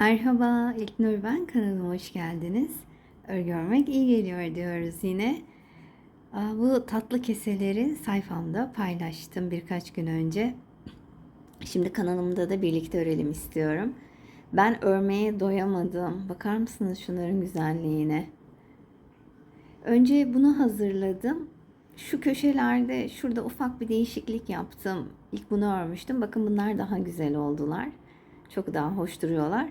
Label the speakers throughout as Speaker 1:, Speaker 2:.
Speaker 1: Merhaba, İlknur ben. Kanalıma hoş geldiniz. Örgü örmek iyi geliyor diyoruz yine. Bu tatlı keseleri sayfamda paylaştım birkaç gün önce. Şimdi kanalımda da birlikte örelim istiyorum. Ben örmeye doyamadım. Bakar mısınız şunların güzelliğine? Önce bunu hazırladım. Şu köşelerde şurada ufak bir değişiklik yaptım. İlk bunu örmüştüm. Bakın bunlar daha güzel oldular. Çok daha hoş duruyorlar.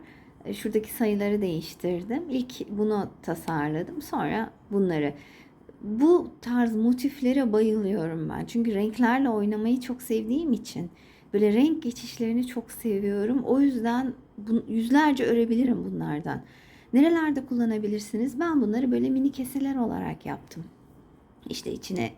Speaker 1: E, şuradaki sayıları değiştirdim. İlk bunu tasarladım. Sonra bunları bu tarz motiflere bayılıyorum ben. Çünkü renklerle oynamayı çok sevdiğim için böyle renk geçişlerini çok seviyorum. O yüzden yüzlerce örebilirim bunlardan. Nerelerde kullanabilirsiniz? Ben bunları böyle mini keseler olarak yaptım. İşte içine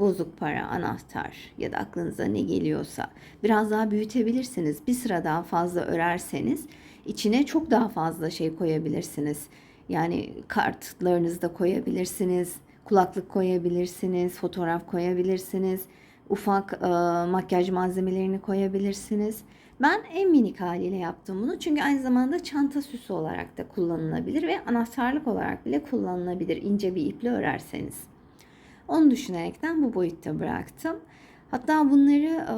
Speaker 1: bozuk para, anahtar ya da aklınıza ne geliyorsa biraz daha büyütebilirsiniz. Bir sıra daha fazla örerseniz içine çok daha fazla şey koyabilirsiniz. Yani kartlarınızı da koyabilirsiniz, kulaklık koyabilirsiniz, fotoğraf koyabilirsiniz, ufak e, makyaj malzemelerini koyabilirsiniz. Ben en minik haliyle yaptım bunu çünkü aynı zamanda çanta süsü olarak da kullanılabilir ve anahtarlık olarak bile kullanılabilir ince bir iple örerseniz. Onu düşünerekten bu boyutta bıraktım. Hatta bunları e,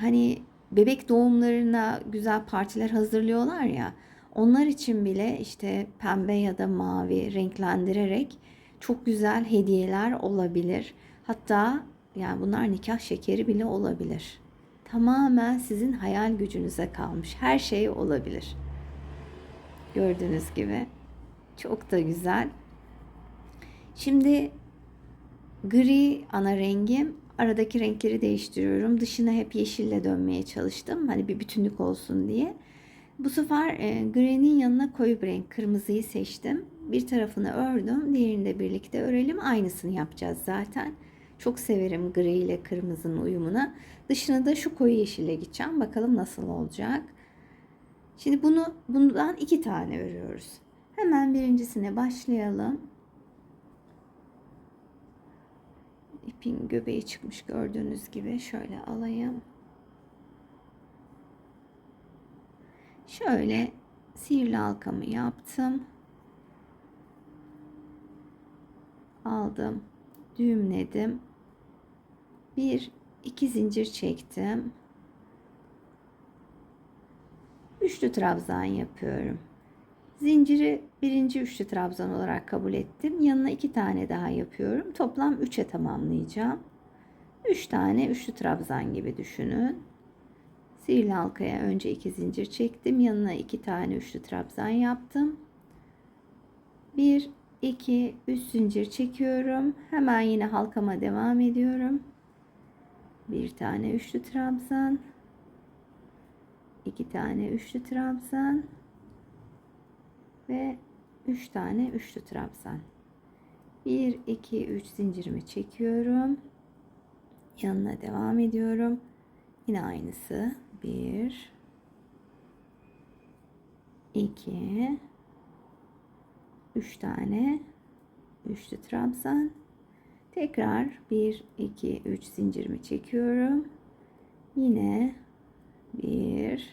Speaker 1: hani bebek doğumlarına güzel partiler hazırlıyorlar ya. Onlar için bile işte pembe ya da mavi renklendirerek çok güzel hediyeler olabilir. Hatta yani bunlar nikah şekeri bile olabilir. Tamamen sizin hayal gücünüze kalmış. Her şey olabilir. Gördüğünüz gibi çok da güzel. Şimdi Gri ana rengim. Aradaki renkleri değiştiriyorum. Dışına hep yeşille dönmeye çalıştım. Hani bir bütünlük olsun diye. Bu sefer e, gri'nin yanına koyu bir renk kırmızıyı seçtim. Bir tarafını ördüm. Diğerini de birlikte örelim. Aynısını yapacağız zaten. Çok severim gri ile kırmızının uyumuna. Dışına da şu koyu yeşille gideceğim. Bakalım nasıl olacak. Şimdi bunu bundan iki tane örüyoruz. Hemen birincisine başlayalım. ipin göbeği çıkmış gördüğünüz gibi şöyle alayım. Şöyle sihirli halkamı yaptım. Aldım, düğümledim. Bir, iki zincir çektim. Üçlü trabzan yapıyorum. Zinciri birinci üçlü trabzan olarak kabul ettim. Yanına iki tane daha yapıyorum. Toplam üçe tamamlayacağım. Üç tane üçlü trabzan gibi düşünün. Sihirli halkaya önce iki zincir çektim. Yanına iki tane üçlü trabzan yaptım. Bir, iki, üç zincir çekiyorum. Hemen yine halkama devam ediyorum. Bir tane üçlü trabzan. iki tane üçlü trabzan ve 3 tane üçlü trabzan 1 2 3 zincirimi çekiyorum yanına devam ediyorum yine aynısı 1 2 3 tane üçlü trabzan tekrar 1 2 3 zincirimi çekiyorum yine 1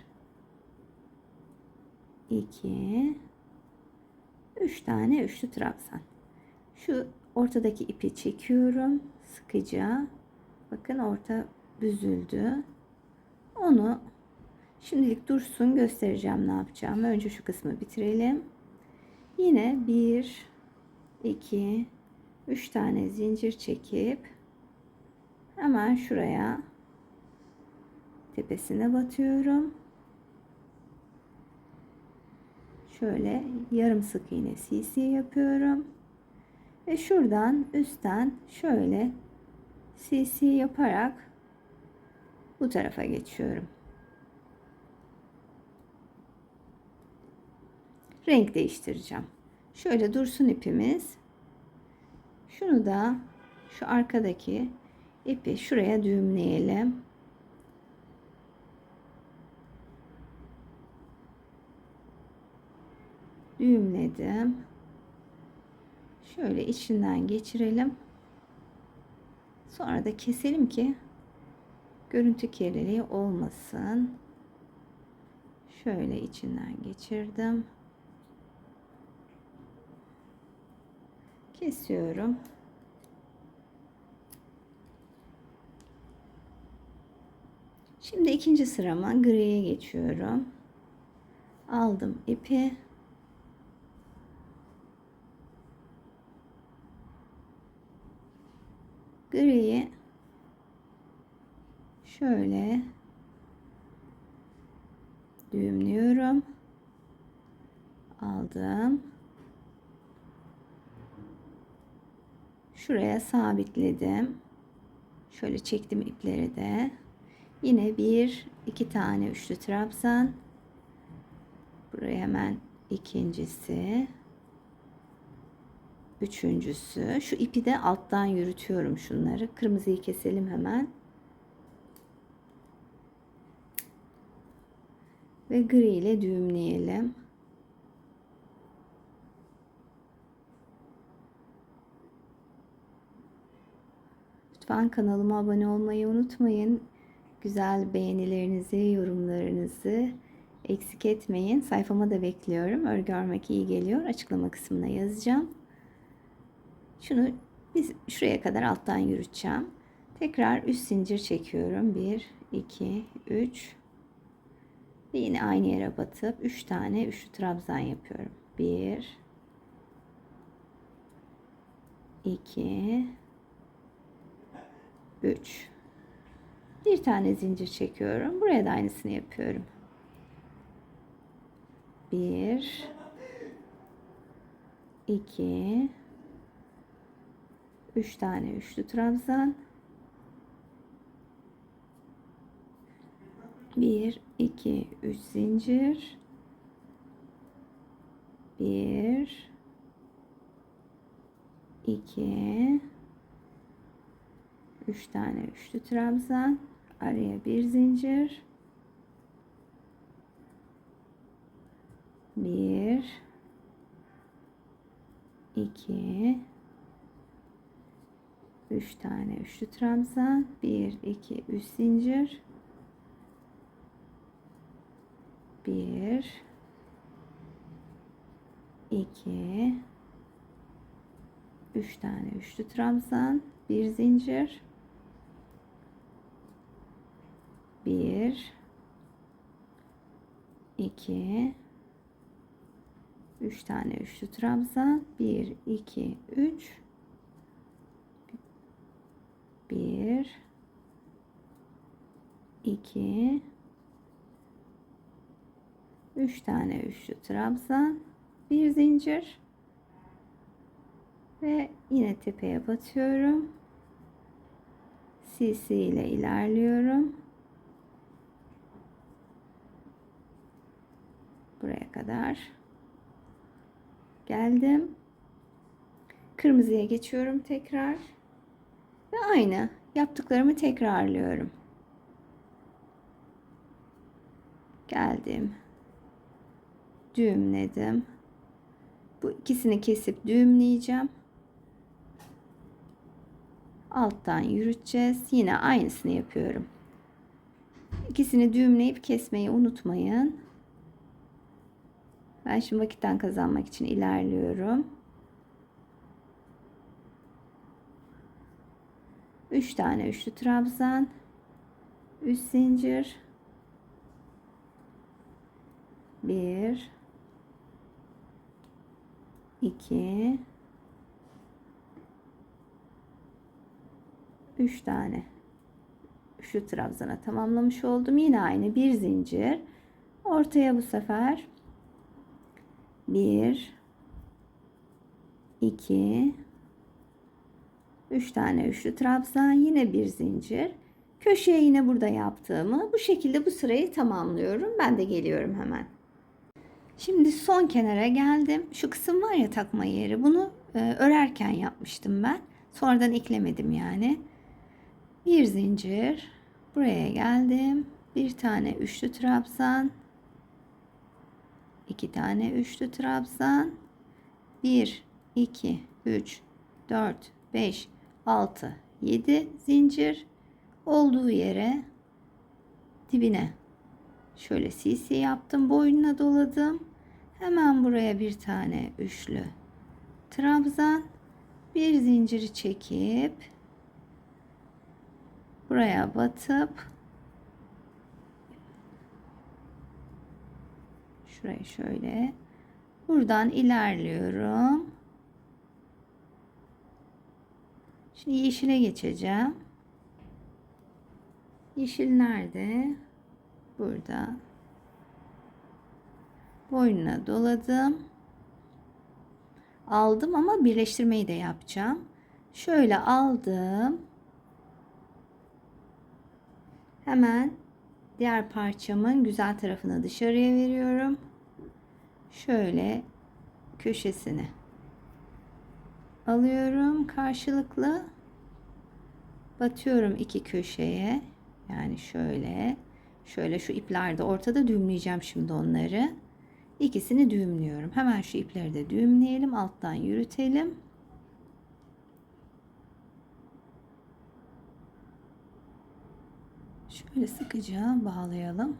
Speaker 1: 2 3 tane üçlü trabzan. Şu ortadaki ipi çekiyorum sıkıca. Bakın orta büzüldü. Onu şimdilik dursun göstereceğim ne yapacağım. Önce şu kısmı bitirelim. Yine 1 2 3 tane zincir çekip hemen şuraya tepesine batıyorum. şöyle yarım sık iğne CC yapıyorum. Ve şuradan üstten şöyle CC yaparak bu tarafa geçiyorum. Renk değiştireceğim. Şöyle dursun ipimiz. Şunu da şu arkadaki ipi şuraya düğümleyelim. düğümledim. Şöyle içinden geçirelim. Sonra da keselim ki görüntü kirliliği olmasın. Şöyle içinden geçirdim. Kesiyorum. Şimdi ikinci sırama griye geçiyorum. Aldım ipi. griyi şöyle düğümlüyorum. Aldım. Şuraya sabitledim. Şöyle çektim ipleri de. Yine bir, iki tane üçlü trabzan. Buraya hemen ikincisi. Üçüncüsü şu ipi de alttan yürütüyorum şunları. Kırmızıyı keselim hemen. Ve gri ile düğümleyelim. Lütfen kanalıma abone olmayı unutmayın. Güzel beğenilerinizi, yorumlarınızı eksik etmeyin. Sayfama da bekliyorum. Örgü örmek iyi geliyor. Açıklama kısmına yazacağım. Şunu biz şuraya kadar alttan yürüteceğim. Tekrar üst zincir çekiyorum. 1, 2, 3 ve yine aynı yere batıp 3 tane üçlü trabzan yapıyorum. 1 2 3 Bir tane zincir çekiyorum. Buraya da aynısını yapıyorum. 1 2 3 tane üçlü trabzan 1 2 3 zincir 1 2 3 tane üçlü trabzan araya bir zincir 1 2 3 tane üçlü tramzan, 1 2 3 zincir 1 2 3 tane üçlü tramzan, 1 zincir 1 2 3 tane üçlü tramzan, 1 2 3 bir, iki, üç tane üçlü trabzan, bir zincir ve yine tepeye batıyorum. CC ile ilerliyorum. Buraya kadar geldim. Kırmızıya geçiyorum tekrar. Aynı yaptıklarımı tekrarlıyorum. Geldim. Düğümledim. Bu ikisini kesip düğümleyeceğim. Alttan yürüteceğiz. Yine aynısını yapıyorum. İkisini düğümleyip kesmeyi unutmayın. Ben şimdi vakitten kazanmak için ilerliyorum. 3 tane üçlü trabzan 3 zincir 1 2 3 tane üçlü trabzana tamamlamış oldum. Yine aynı bir zincir. Ortaya bu sefer 1 2 3 tane üçlü trabzan yine bir zincir. Köşeye yine burada yaptığımı bu şekilde bu sırayı tamamlıyorum. Ben de geliyorum hemen. Şimdi son kenara geldim. Şu kısım var ya takma yeri. Bunu e, örerken yapmıştım ben. Sonradan eklemedim yani. Bir zincir. Buraya geldim. Bir tane üçlü trabzan. iki tane üçlü trabzan. 1, 2, 3, 4, 5, 6 7 zincir olduğu yere dibine şöyle CC yaptım boynuna doladım hemen buraya bir tane üçlü trabzan bir zinciri çekip buraya batıp şurayı şöyle buradan ilerliyorum Şimdi yeşile geçeceğim. Yeşil nerede? Burada. Boynuna doladım. Aldım ama birleştirmeyi de yapacağım. Şöyle aldım. Hemen diğer parçamın güzel tarafını dışarıya veriyorum. Şöyle köşesini alıyorum karşılıklı batıyorum iki köşeye yani şöyle şöyle şu iplerde ortada düğümleyeceğim şimdi onları ikisini düğümlüyorum hemen şu ipleri de düğümleyelim alttan yürütelim şöyle sıkıca bağlayalım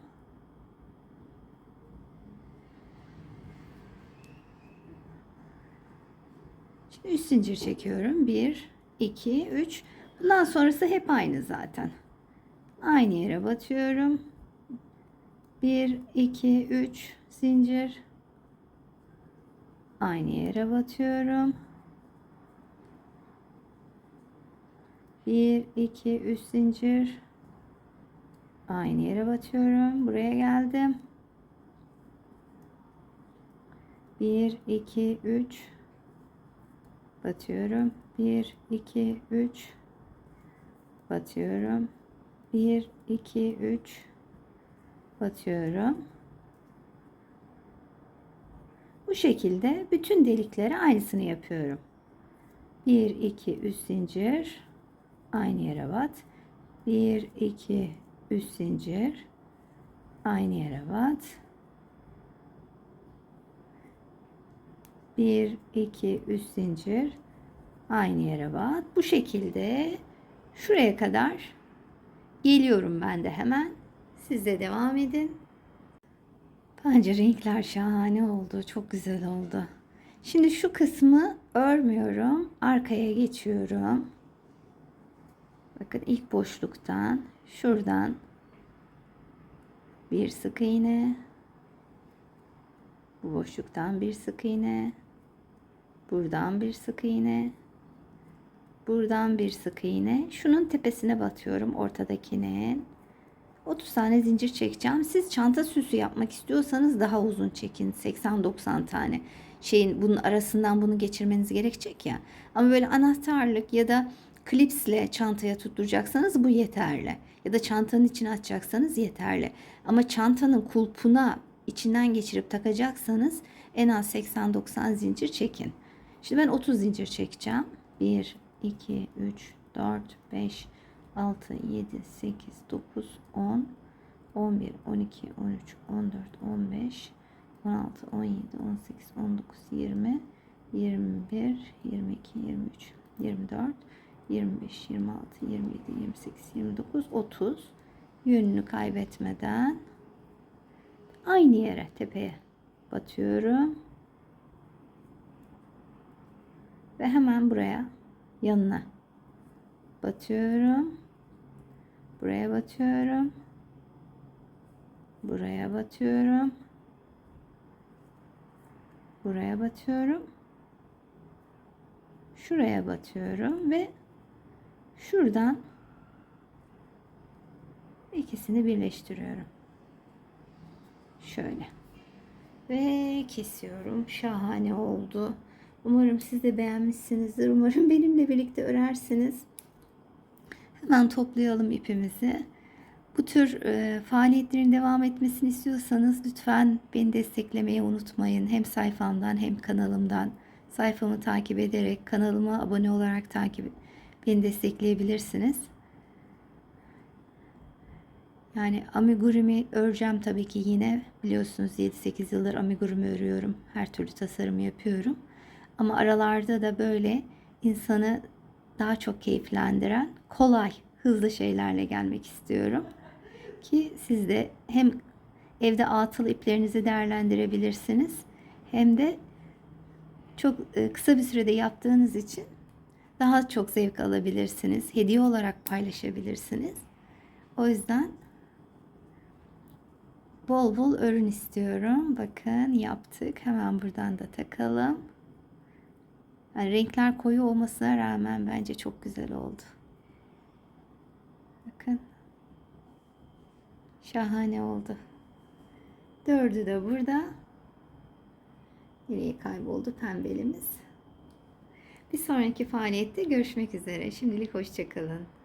Speaker 1: Şimdi 3 zincir çekiyorum. 1, 2, 3. Bundan sonrası hep aynı zaten. Aynı yere batıyorum. 1, 2, 3 zincir. Aynı yere batıyorum. 1, 2, 3 zincir. Aynı yere batıyorum. Buraya geldim. 1, 2, 3 batıyorum 1 2 3 batıyorum 1 2 3 batıyorum bu şekilde bütün deliklere aynısını yapıyorum 1 2 3 zincir aynı yere bat 1 2 3 zincir aynı yere bat 1 2 3 zincir aynı yere bat. Bu şekilde şuraya kadar geliyorum ben de hemen. Siz de devam edin. Bence renkler şahane oldu. Çok güzel oldu. Şimdi şu kısmı örmüyorum. Arkaya geçiyorum. Bakın ilk boşluktan şuradan bir sık iğne bu boşluktan bir sık iğne Buradan bir sık iğne. Buradan bir sık iğne. Şunun tepesine batıyorum ortadakine. 30 tane zincir çekeceğim. Siz çanta süsü yapmak istiyorsanız daha uzun çekin. 80-90 tane şeyin bunun arasından bunu geçirmeniz gerekecek ya. Ama böyle anahtarlık ya da klipsle çantaya tutturacaksanız bu yeterli. Ya da çantanın içine atacaksanız yeterli. Ama çantanın kulpuna içinden geçirip takacaksanız en az 80-90 zincir çekin. Şimdi ben 30 zincir çekeceğim. 1, 2, 3, 4, 5, 6, 7, 8, 9, 10, 11, 12, 13, 14, 15, 16, 17, 18, 19, 20, 21, 22, 23, 24, 25, 26, 27, 28, 29, 30 yönünü kaybetmeden aynı yere tepeye batıyorum. ve hemen buraya yanına batıyorum. Buraya batıyorum. Buraya batıyorum. Buraya batıyorum. Şuraya batıyorum ve şuradan ikisini birleştiriyorum. Şöyle. Ve kesiyorum. Şahane oldu. Umarım siz de beğenmişsinizdir. Umarım benimle birlikte örersiniz. Hemen toplayalım ipimizi. Bu tür e, faaliyetlerin devam etmesini istiyorsanız lütfen beni desteklemeyi unutmayın. Hem sayfamdan hem kanalımdan. Sayfamı takip ederek kanalıma abone olarak takip beni destekleyebilirsiniz. Yani amigurumi öreceğim tabii ki yine biliyorsunuz 7-8 yıldır amigurumi örüyorum. Her türlü tasarımı yapıyorum. Ama aralarda da böyle insanı daha çok keyiflendiren, kolay, hızlı şeylerle gelmek istiyorum. Ki siz de hem evde atıl iplerinizi değerlendirebilirsiniz hem de çok e, kısa bir sürede yaptığınız için daha çok zevk alabilirsiniz. Hediye olarak paylaşabilirsiniz. O yüzden bol bol örün istiyorum. Bakın yaptık. Hemen buradan da takalım. Yani renkler koyu olmasına rağmen bence çok güzel oldu. Bakın. Şahane oldu. Dördü de burada. Nereye kayboldu pembelimiz? Bir sonraki faaliyette görüşmek üzere. Şimdilik hoşçakalın.